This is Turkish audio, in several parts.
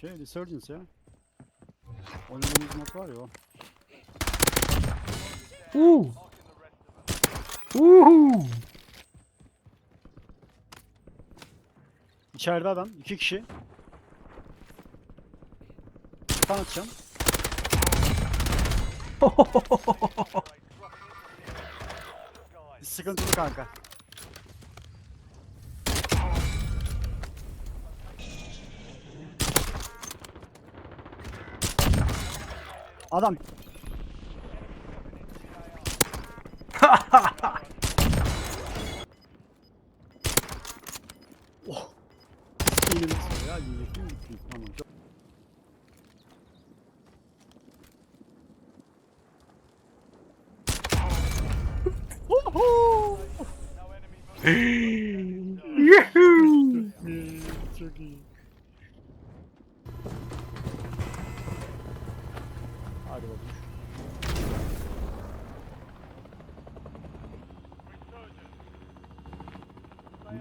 Şey Resurgence ya. Oynadığımız mod var ya o. Uuu. Uhu. İçeride adam. iki kişi. Stun atacağım. Sıkıntılı kanka. Adam. oh. Elim ya diyecektim gitti. Tamam. Çok...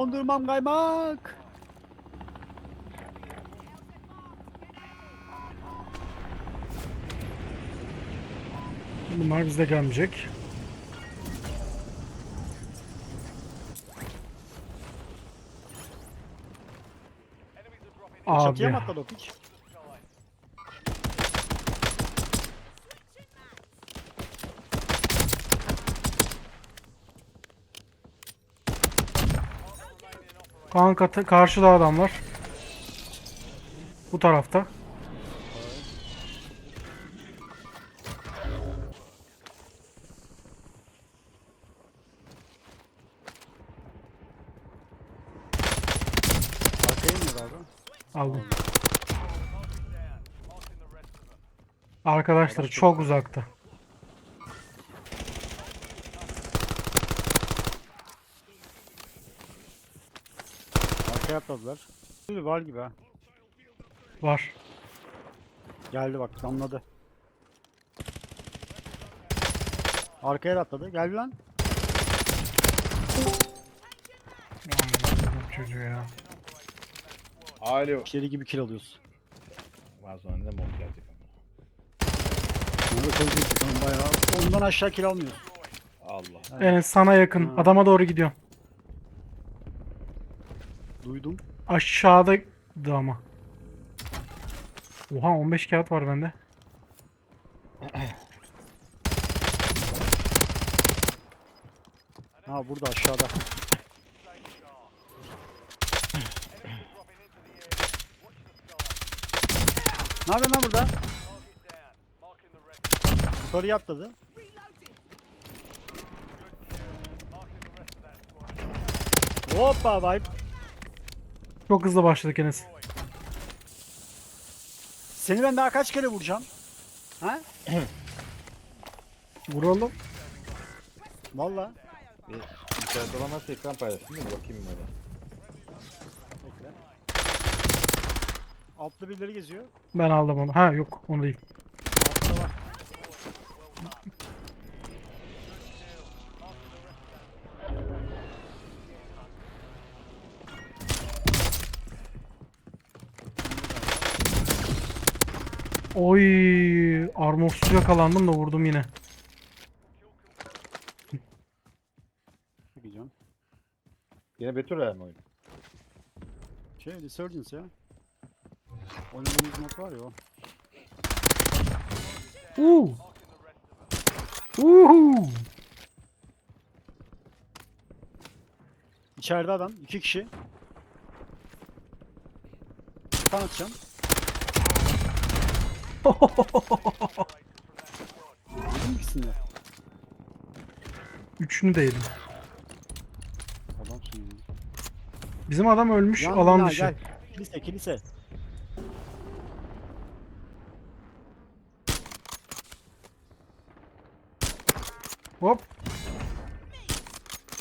Dondurmam kaymak. Bunlar bizde gelmeyecek. Çatıya Abi. mı atladı o piç? Kanka karşıda adam var. Bu tarafta. Aldım. Arkadaşlar çok uzakta. Şimdi var gibi ha. Var. Geldi bak damladı. Arkaya da atladı. Geldi lan. Aman çocuğu ya. Alo. İçeri gibi kill alıyoruz. Sonra ne mod gelecek ama. Burada çok iyi tamam bayağı. Ondan aşağı kill almıyoruz. Allah. Enes sana yakın. Ha. Adama doğru gidiyorum. Duydum. Aşağıdaydı ama. Oha 15 kağıt var bende. Ha burada aşağıda. ne yapıyorsun lan burada? Yukarıya atladı. Hoppa vibe. Çok hızlı başladık Enes. Seni ben daha kaç kere vuracağım? Ha? Vuralım. Valla. Bir internet ekran paylaşayım da bakayım böyle. Altta birileri geziyor. Ben aldım onu. Ha yok onu değil. Altta var. Oy, armorsuz yakalandım da vurdum yine. Bakacağım. Yine Betül mi oyun? Şey Resurgence ya. Oynadığımız mod var ya o. Uuu. Uhu. İçeride adam. iki kişi. Stun atacağım. Yedim ikisini de. Üçünü de yedim. Bizim adam ölmüş Yan alan bina, dışı. Gel. Kilise kilise. Hop.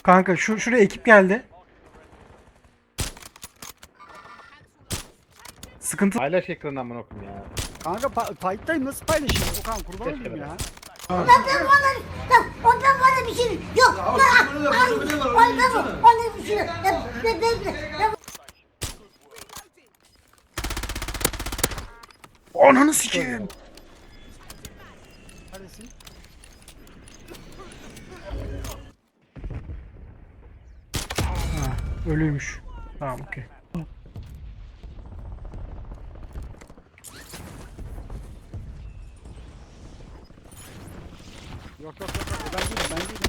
Kanka şu şuraya ekip geldi. Sıkıntı. Paylaş ekranı amına koyayım ya. Kanka pa payıttayım nasıl paylaşayım? Okan kurban olayım ya. Ondan bana, ondan bana bir şey yok. Ya, ay, ondan? Ondan bir şey yok. Ya, ya, ya, ya, Ananı sikeyim. Neredesin? Ha, ölüymüş. Tamam okey. Yok yok yok. yok. Ben değilim ben değilim.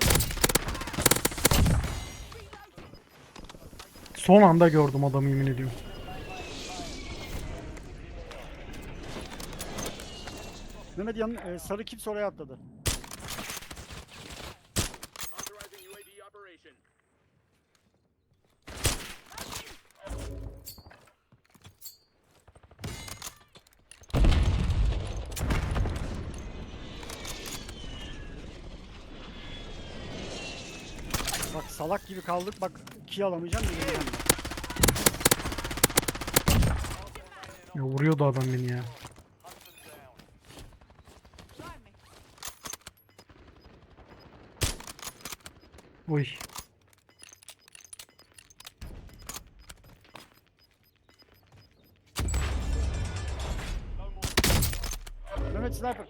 Son anda gördüm adamı yemin ediyorum. Mehmet yan e, sarı kimse oraya atladı. Bak salak gibi kaldık bak ki alamayacağım da Ya vuruyordu adam beni ya. Oy. Mehmet sniper.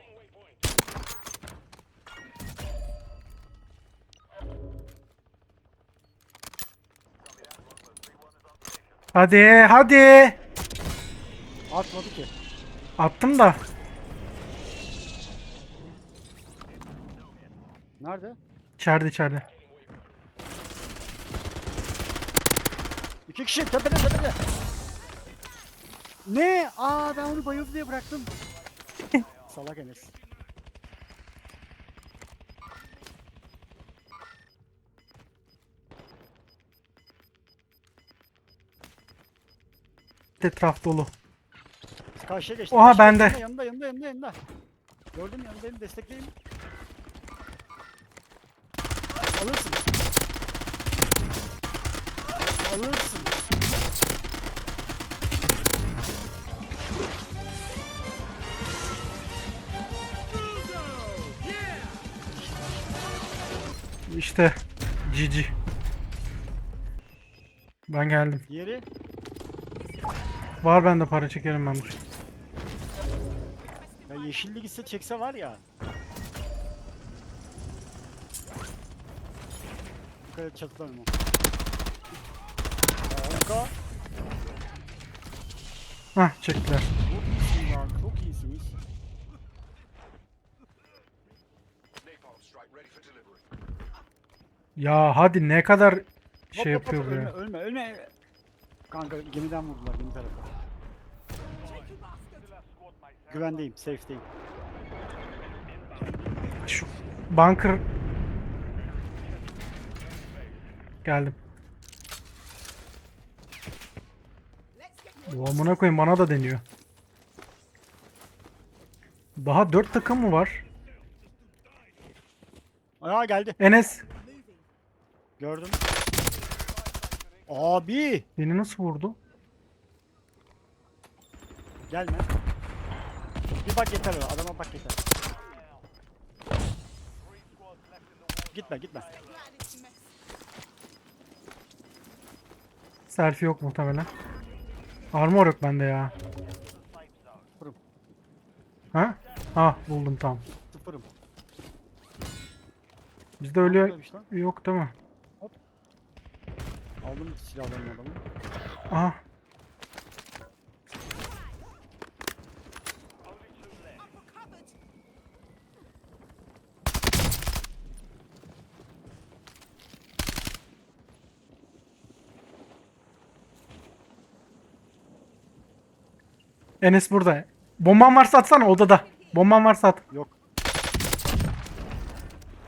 Hadi hadi. Atmadı ki. Attım da. Nerede? İçeride içeride. İki kişi tepede tepede. Ne? Aa ben onu bayıldı diye bıraktım. Salak Enes. Etraf dolu. Karşıya geçti. Oha, karşıya bende. geçti. Yanında yanında yanında yanında. Gördüm yanındayım destekleyeyim. Alırsın. Alırsın. İşte GG. Ben geldim. Diğeri Var bende para çekerim ben. dur. Ya yeşilli gitse çekse var ya. Dikkat et çatılarım o. Harika. Hah çektiler. Çok iyisin lan. Çok iyisiniz. Ya hadi ne kadar Hop, şey hop, hop, yapıyor bu ölme, ya. ölme, ölme. Kanka gemiden vurdular gemi tarafı. Güvendeyim, safe'deyim. Şu bunker Geldim. Bu amına koyayım bana da deniyor. Daha 4 takım mı var? Aa geldi. Enes Gördüm. Abi, beni nasıl vurdu? gelme. Bir bak yeter o, adama bak yeter. Gitme, gitme. Selfie yok muhtemelen. Armor yok bende ya. Sıfırım. Ha? Ha buldum tamam. Sıfırım. Bizde öyle lan. yok değil mi? Aldım silahlarını adamın. Aha. Enes burada. Bomban varsa atsana odada. Bomban varsa at. Yok.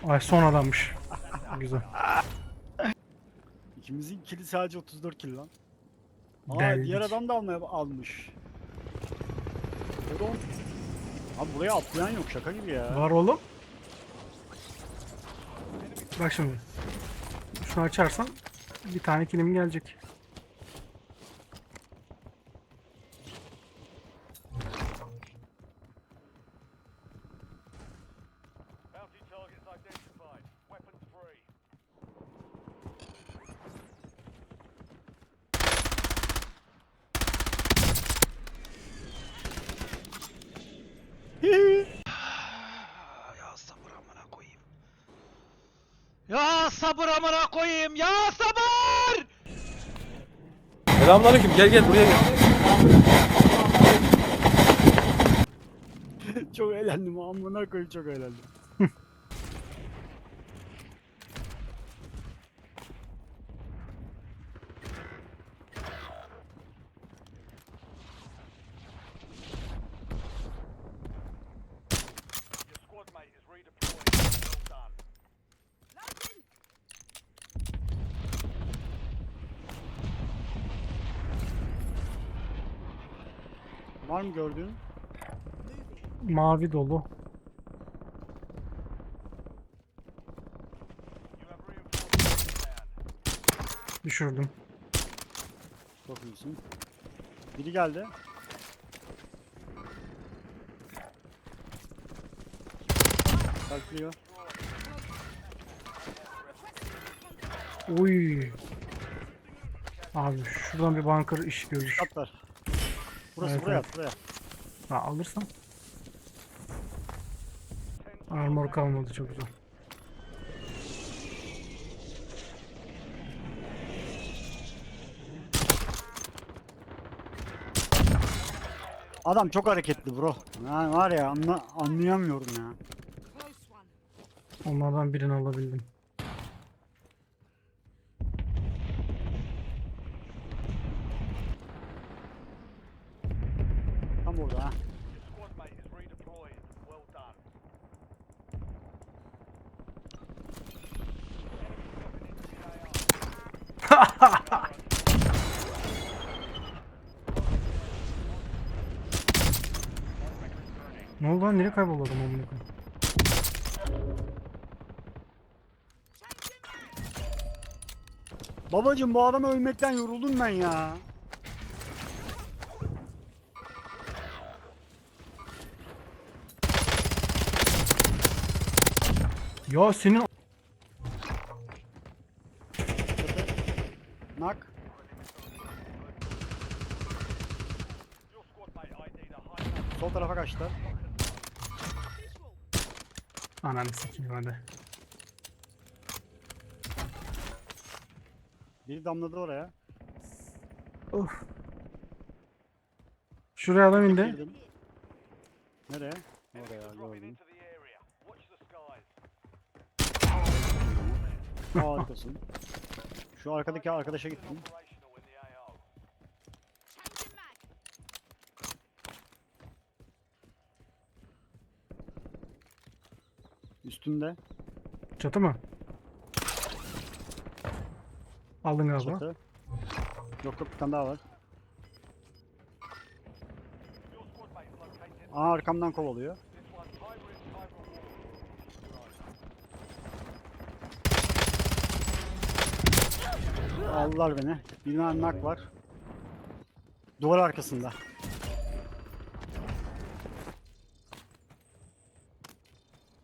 Ay son adammış. Güzel. İkimizin kili sadece 34 kill lan. Aa Deldik. diğer adam da almaya almış. O da on- Abi buraya atlayan yok şaka gibi ya. Var oğlum. Bak şimdi. Şunu açarsan bir tane kilim gelecek. Sabır amına koyayım. Ya sabır! Selamünaleyküm gel gel buraya gel. çok eğlendim amına koyayım çok eğlendim. Var mı gördüğün? Mavi dolu. Düşürdüm. Çok iyisin. Biri geldi. Kalkıyor. Uy. Abi şuradan bir bunker iş görür. Atlar. Burası Evet, buraya evet. buraya. Ha alırsam. Armor kalmadı çok güzel. Adam çok hareketli bro. Yani var ya anla, anlayamıyorum ya. Onlardan birini alabildim. Tam orada ha. Ne oldu lan? Nereye kayboldu adam amına koyayım? Babacım bu adamı ölmekten yoruldum ben ya. Ya senin Nak. Sol tarafa kaçtı. Ananı sikeyim hadi. Biri damladı oraya. Of. Şuraya adam indi. Girdim. Nereye? Oraya gördüm. Harikasın. Şu arkadaki arkadaşa gittim. Üstünde. Çatı mı? Aldın galiba. Çatı. Yok yok bir tane daha var. Aa arkamdan kovalıyor. Aldılar beni. Tane nak var. Duvar arkasında.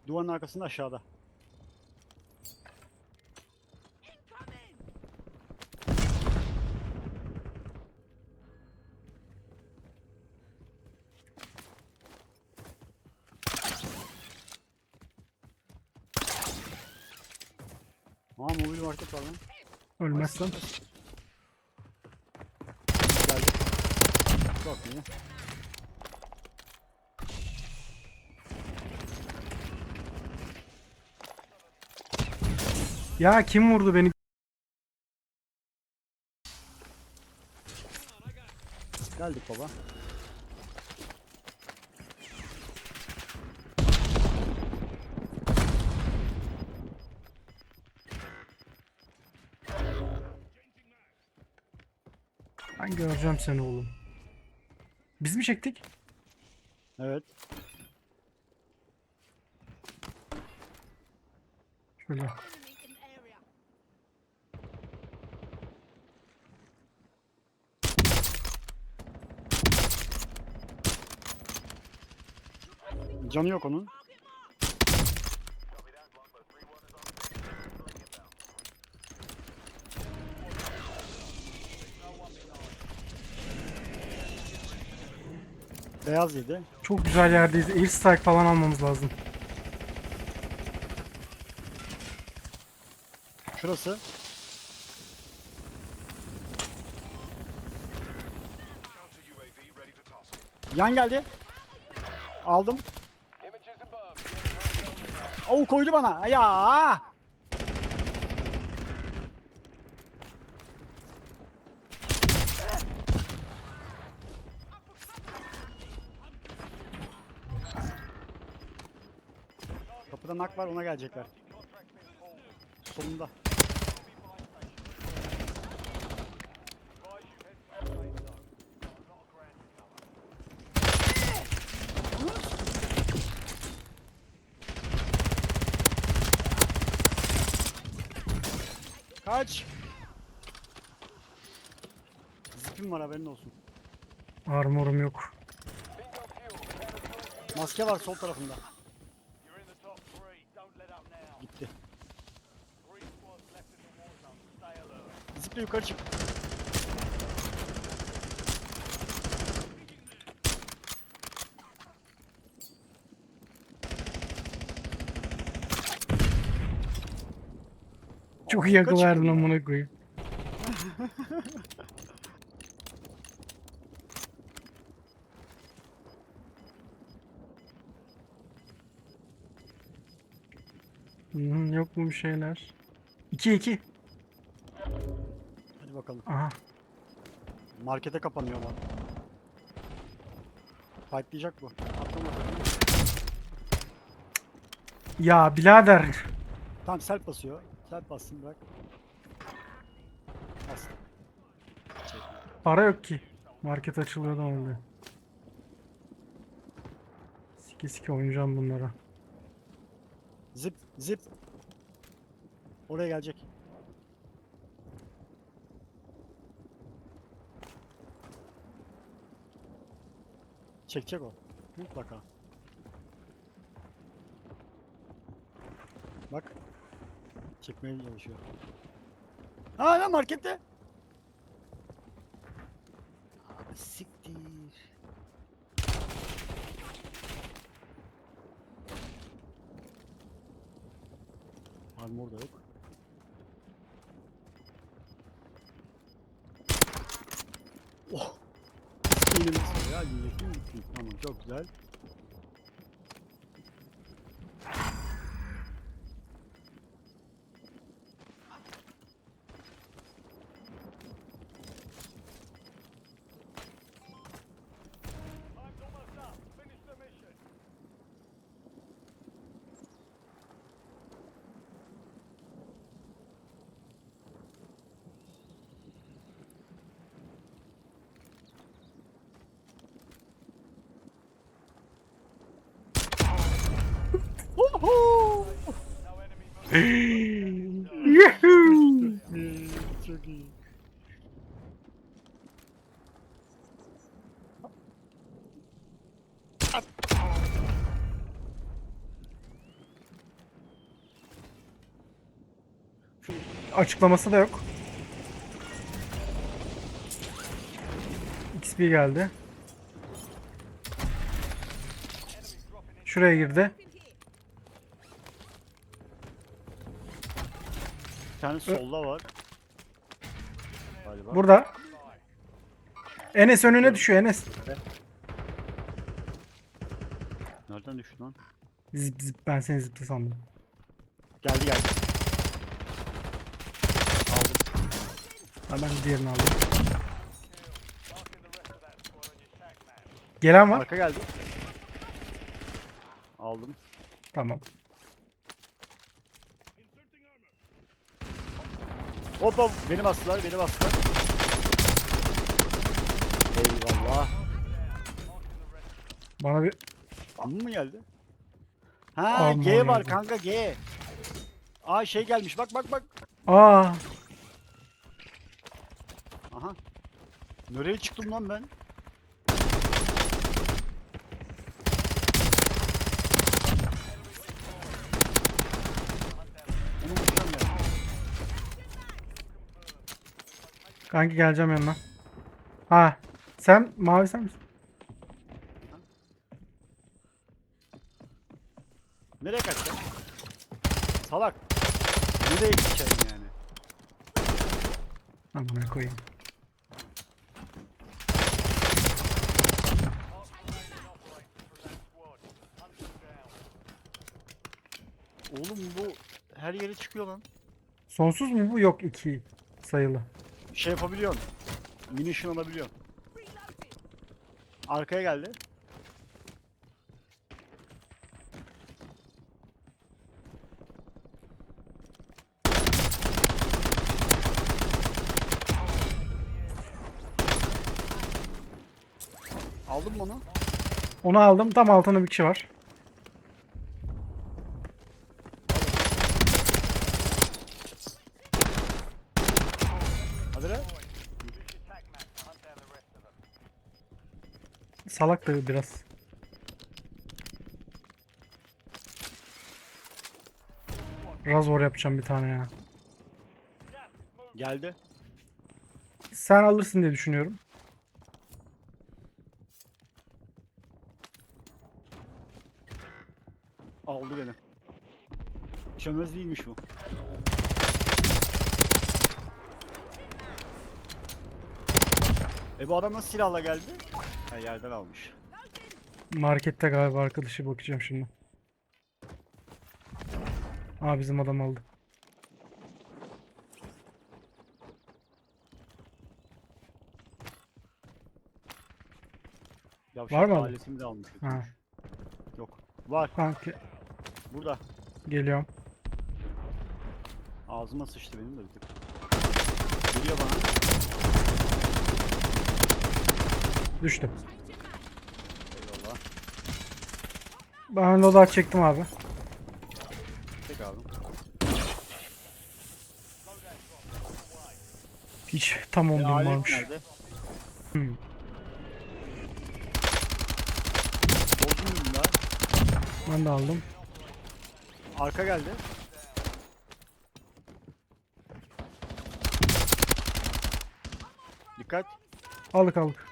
Duvarın arkasında aşağıda. Aa mobil market var lan. Ölmezsen. Geldi. Çok iyi. Ya kim vurdu beni? Geldik baba. Ben göreceğim seni oğlum. Biz mi çektik? Evet. Şöyle. Canı yok onun. Beyaz yedi. Çok güzel yerdeyiz. Air strike falan almamız lazım. Şurası. Yan geldi. Aldım. Oo koydu bana. Ya. Kapıda nak var ona gelecekler. Solunda. Kaç. Zipim var haberin olsun. Armorum yok. Maske var sol tarafında. Gitti. Ziple yukarı çık. Çok iyi Kaç- verdin amına koyayım. Hı, yok mu bir şeyler? 2 2. Bakalım. Aha. Markete kapanıyor ama. Fightlayacak bu. Atlama tabii. Ya birader. Tamam self basıyor. Self bassın bırak. Bas. Çek. Para yok ki. Market açılıyor da oluyor. Sike sike oynayacağım bunlara. Zip zip. Oraya gelecek. Çekecek o. Mutlaka. Bak. Çekmeye çalışıyor. Aa lan markette. Abi siktir. Armor da yok. Oh! Bir ya gittim. Tamam çok güzel. Çok. Açıklaması da yok. XP geldi. Şuraya girdi. Bir tane solda var. Galiba. Burada. Enes önüne düşüyor Enes. Nereden düştü lan? Zip zip ben seni zipli sandım. Geldi geldi. Ha, ben diğerini aldım. Gelen var. Arka geldi. Aldım. Tamam. Hop hop beni bastılar beni bastılar. Eyvallah. Bana bir Amma mı geldi? Ha Aman G var geldi. kanka G. Aa şey gelmiş bak bak bak. Aa, Aha. Nereye çıktım lan ben? Kanki geleceğim yanına. Ha. Sen mavi sen misin? Nereye kaçtın? Salak. Nereye gideceksin yani? Amına koyayım. Oğlum bu her yere çıkıyor lan. Sonsuz mu bu? Yok iki sayılı. Şey yapabiliyorsun. Munition alabiliyorsun. Arkaya geldi. Aldın mı onu? Onu aldım. Tam altında bir kişi var. Hadi lan. Salak da biraz. Razor yapacağım bir tane ya. Geldi. Sen alırsın diye düşünüyorum. Aldı beni. Çömez değilmiş bu. E bu adam nasıl silahla geldi? Ha yerden almış. Markette galiba arkadaşı bakacağım şimdi. Aa bizim adam aldı. Yavşak Var mı abi? aletimi de almış. Ha. Yok. Var. Kanki Burada. geliyorum. Ağzıma sıçtı benim de bir tık. Geliyor bana. Düştüm. Eyvallah. Ben loadout çektim abi. Tek abi. Hiç tam 10 E, bin alet varmış. nerede? Hmm. Bozdum. Ben de aldım. Arka geldi. Dikkat. Aldık aldık.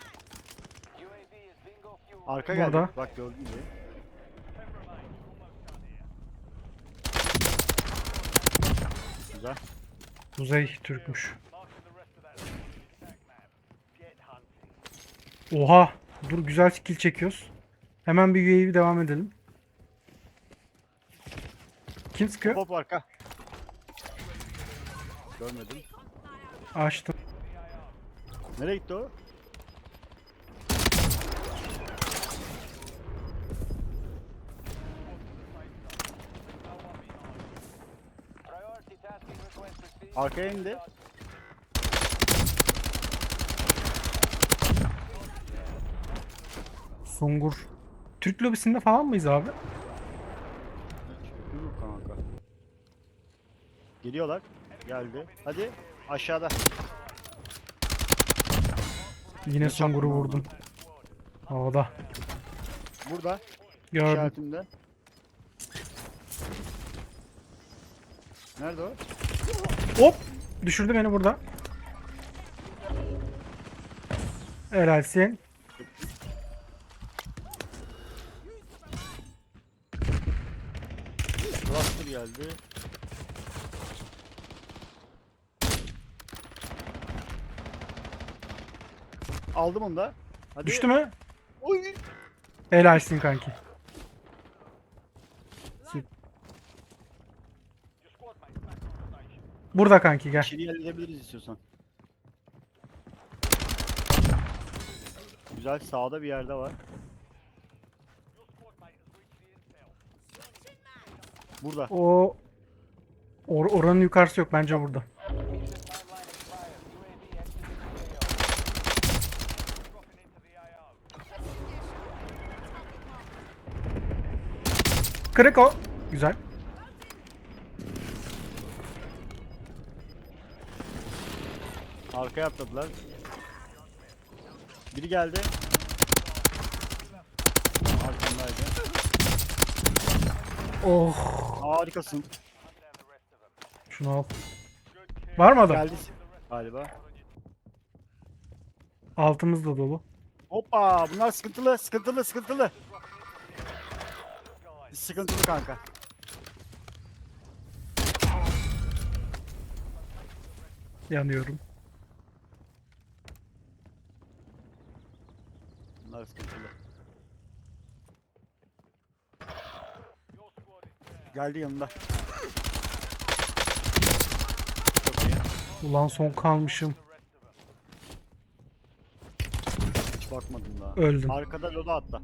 Arka Burada. geldi. Bak gördün mü? Güzel. Kuzey Türkmüş. Oha! Dur güzel kill çekiyoruz. Hemen bir UAV devam edelim. Kim sıkıyor? Pop arka. Görmedim. Açtım. Nereye gitti o? Arkaya indi. Sungur. Türk lobisinde falan mıyız abi? Yürü kanka. Geliyorlar. Geldi. Hadi aşağıda. Yine Ne Sungur'u vurdum. Havada. Burada. Gördüm. İşaretimde. Nerede o? Hop! Düşürdü beni burada. Helalsin. Cluster geldi. Aldım onu da. Hadi. Düştü mü? Oy. Helalsin kanki. Burada kanki gel. İçeriye halledebiliriz istiyorsan. Güzel sağda bir yerde var. Burada. O or oranın yukarısı yok bence burada. Kırık o. Güzel. Arkaya atladılar. Biri geldi. Arkamdaydı. Oh. Harikasın. Şunu al. Var mı adam? Geldi galiba. Altımız da dolu. Hoppa bunlar sıkıntılı sıkıntılı sıkıntılı. Sıkıntılı kanka. Yanıyorum. Bunlar sıkıntılı. Geldi yanında. Ulan son kalmışım. Hiç bakmadım daha. Öldüm. Arkada loda atla.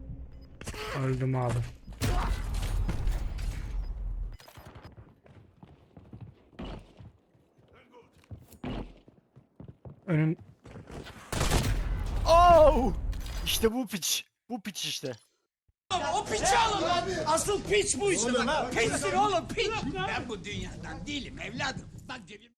Öldüm abi. Önün Oh! İşte bu piç. Bu piç işte. O piçi alın lan. Asıl piç bu işte. Piçsin oğlum piç. Ben bu dünyadan değilim evladım. Bak cebim.